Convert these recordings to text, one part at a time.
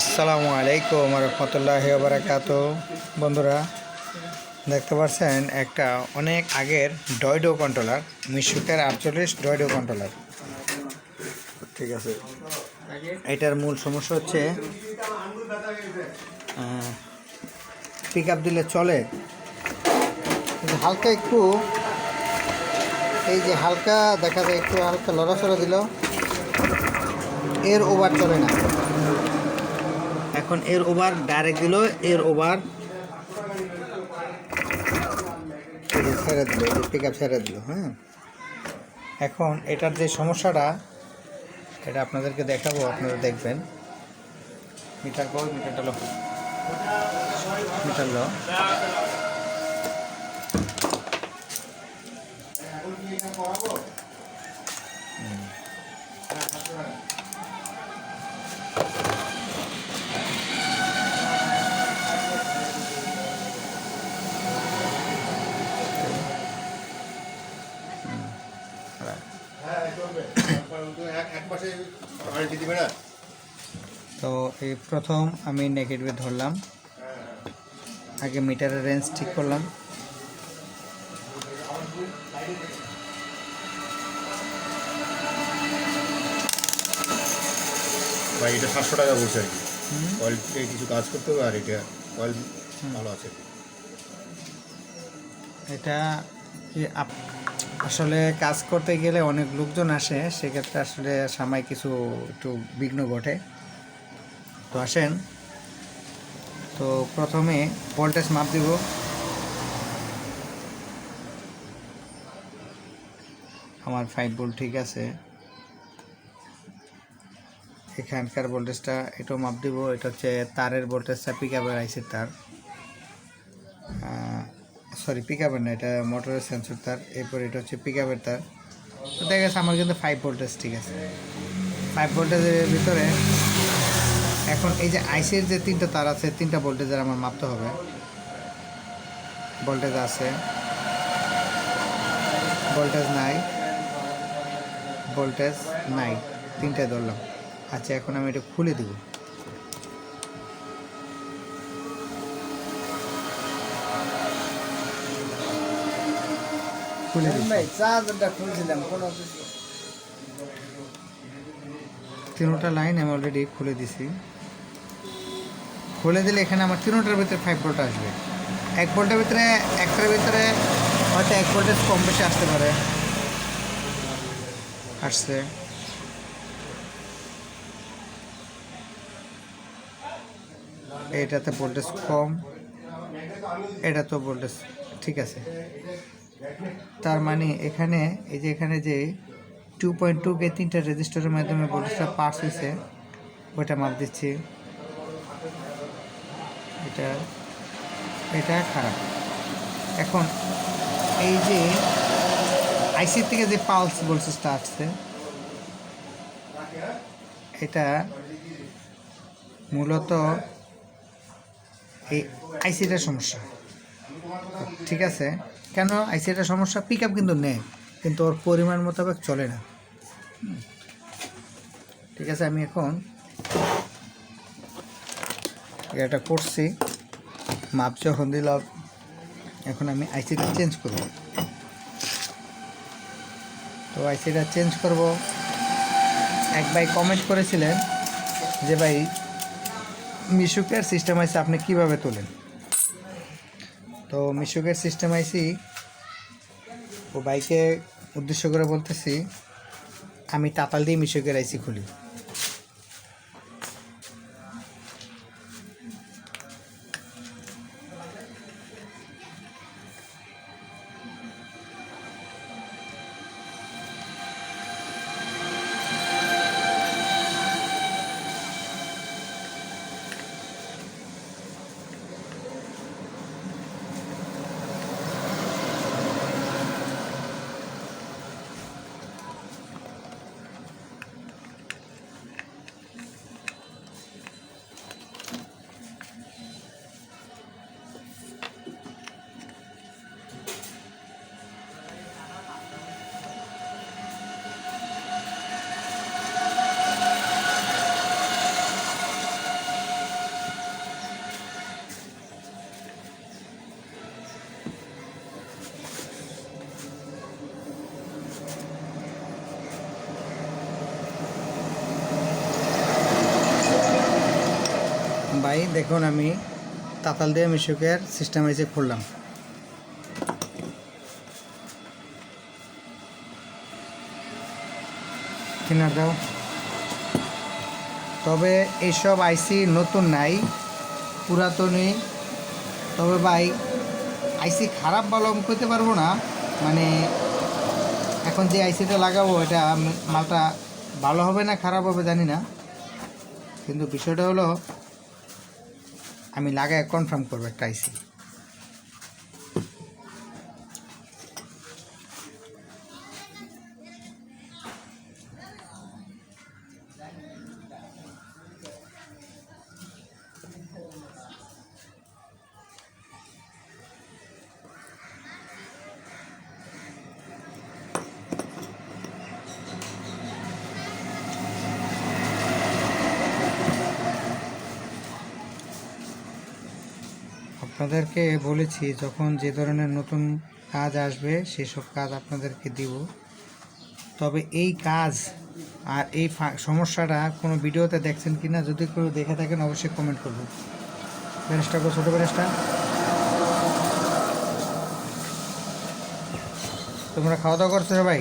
আসসালামু আলাইকুম রহমতুল্লাহ বারাকাত বন্ধুরা, দেখতে পাচ্ছেন একটা অনেক আগের ডয়ডো কন্ট্রোলার, মিশুকের আটচল্লিশ ডয়ডো কন্ট্রোলার। ঠিক আছে, এটার মূল সমস্যা হচ্ছে পিক আপ দিলে চলে। হালকা একটু, এই যে হালকা, দেখা যায় একটু হালকা লড়াচড়া দিল, এর ওভার চলে না। এখন এর ওভার ডাইরেক্ট দিল, এর ওভার। ছেড়ে দিল পিক আপ ছেড়ে দিল হ্যাঁ? এখন এটার যে সমস্যাটা, এটা আপনাদেরকে দেখাবো, আপনারা দেখবেন। মিটার কল মিটারটা লো। মিটার লো। এক তো এই প্রথম আমি নেগেটিভে ধরলাম। আগে মিটারের রেঞ্জ ঠিক করলাম। ভাই এটা সাতশো টাকা বলছে আর কি। অয়েল থেকে কিছু কাজ করতে হবে আর এটা অয়েল ভালো আছে। এটা কি আপ- আসলে কাজ করতে গেলে অনেক লোকজন আসে, সেক্ষেত্রে আসলে সামাই কিছু একটু বিঘ্ন ঘটে। তো আসেন। তো প্রথমে ভোল্টেজ মাপ দিব। আমার ফাইভ ভোল্ট ঠিক আছে। এখানকার ভোল্টেজটা এটাও মাপ দিব, এটা হচ্ছে তারের ভোল্টেজটা পিক আপের আইসির তার। সরি পিক আপের না, এটা মোটরের সেন্সর তার, এরপর এটা হচ্ছে পিক আপের তার। তো দেখা গেছে আমার কিন্তু ফাইভ ভোল্টেজ ঠিক আছে। ফাইভ ভোল্টেজের ভিতরে এখন এই যে আইসির যে তিনটা তার আছে, তিনটা ভোল্টেজের আমার মাপতে হবে। ভোল্টেজ আছে ভোল্টেজ নাই ভোল্টেজ নাই তিনটায় ধরলাম। আচ্ছা এখন আমি এটা খুলে দিব। খুলে দিব ভাই চার্জারটা খুলছিলাম কোনো তিনোটা লাইন আমি অলরেডি খুলে দিছি। খুলে দিলে এখানে আমার তিনোটার ভিতরে ফাইভ ভোল্ট আসবে। এক ভোল্টের ভিতরে একটার ভিতরে হয়তো এক ভোল্টেজ কম বেশি আসতে পারে। আসছে। এটাতে ভোল্টেজ কম। এটা তো ভোল্টেজ ঠিক আছে। তার মানে এখানে, এই যে এখানে যে টু পয়েন্ট টু কে তিনটা রেজিস্টারের মাধ্যমে ভোল্টেজটা পাস হয়েছে, ওইটা মাপ দিচ্ছি। এটা এটা খারাপ। এখন, এই যে আইসির থেকে যে পালস ভোল্টেজটা আসছে, এটা মূলত এই আইসিটার সমস্যা। ঠিক আছে? কেন আইসিটার সমস্যা পিক আপ কিন্তু নেয় কিন্তু ওর পরিমাণ মোতাবেক চলে না। ঠিক আছে, আমি এখন এটা করছি। মাপ যখন দিলাম, এখন আমি আইসিটা চেঞ্জ করব। তো আইসিটা চেঞ্জ করব। এক ভাই কমেন্ট করেছিলেন যে, ভাই, মিশুকের সিস্টেম আইসি আপনি কীভাবে তোলেন? তো মিশুকের সিস্টেম আইসি। ও বাইকে উদ্দেশ্য করে বলতেছি, আমি তাতাল দিয়ে মিশুকের আইসি খুলি। ভাই, দেখুন আমি তাতাল দিয়ে মিশুকের সিস্টেম এসে খুললাম। কিনার দাও। তবে এইসব আইসি নতুন নাই, পুরাতনই। তবে ভাই, আইসি খারাপ ভালো আমি করতে পারব না। মানে এখন যে আইসিটা লাগাবো, এটা মালটা ভালো হবে না, খারাপ হবে জানি না। কিন্তু বিষয়টা হলো আমি লাগায় কনফার্ম করব একটা আইসি আপনাদেরকে বলেছি, যখন যে ধরনের নতুন কাজ আসবে, সেসব কাজ আপনাদেরকে দিব। তবে এই কাজ আর এই সমস্যাটা কোনো ভিডিওতে দেখছেন কি না যদি কেউ দেখে থাকেন, অবশ্যই কমেন্ট করবেন। ব্যারেসটা ছোটো ব্যারেসটা তোমরা খাওয়া দাওয়া করছ সবাই?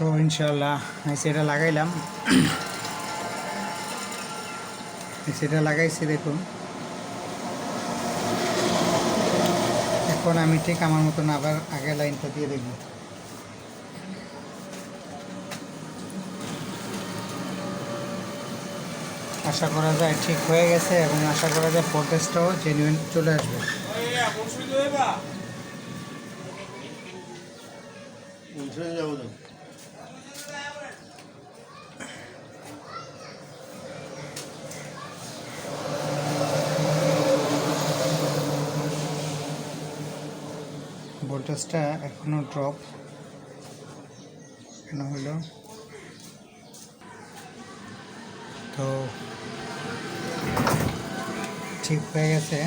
তো ইনশাল্লাহ সেটা লাগাইলাম। সেটা লাগাইছি দেখুন। এখন আমি ঠিক আমার মতন আবার আগে লাইনটা দিয়ে দেখব আশা করা যায় ঠিক হয়ে গেছে এবং আশা করা যায় ফোরটেসটাও জেনুইন চলে আসবে। যাব। ভোল্টেজটা এখনও ড্রপ কেন হলো। তো ঠিক হয়ে গেছে।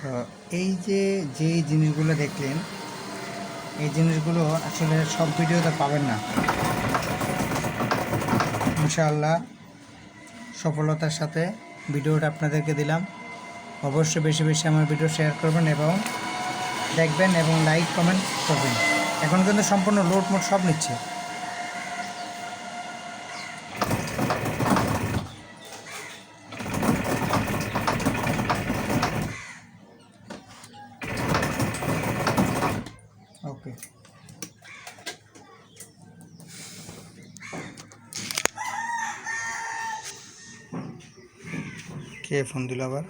তো এই যে যে জিনিসগুলো দেখলেন, এই জিনিসগুলো আসলে সব ভিডিওতে পাবেন না। ইনশাআল্লাহ সফলতার সাথে ভিডিওটা আপনাদেরকে দিলাম। অবশ্যই বেশি বেশি আমার ভিডিও শেয়ার করবেন এবং দেখবেন এবং লাইক কমেন্ট করবেন। এখন কিন্তু সম্পূর্ণ লোড মোড সব নিচ্ছে। কে ফোন দিল আবার?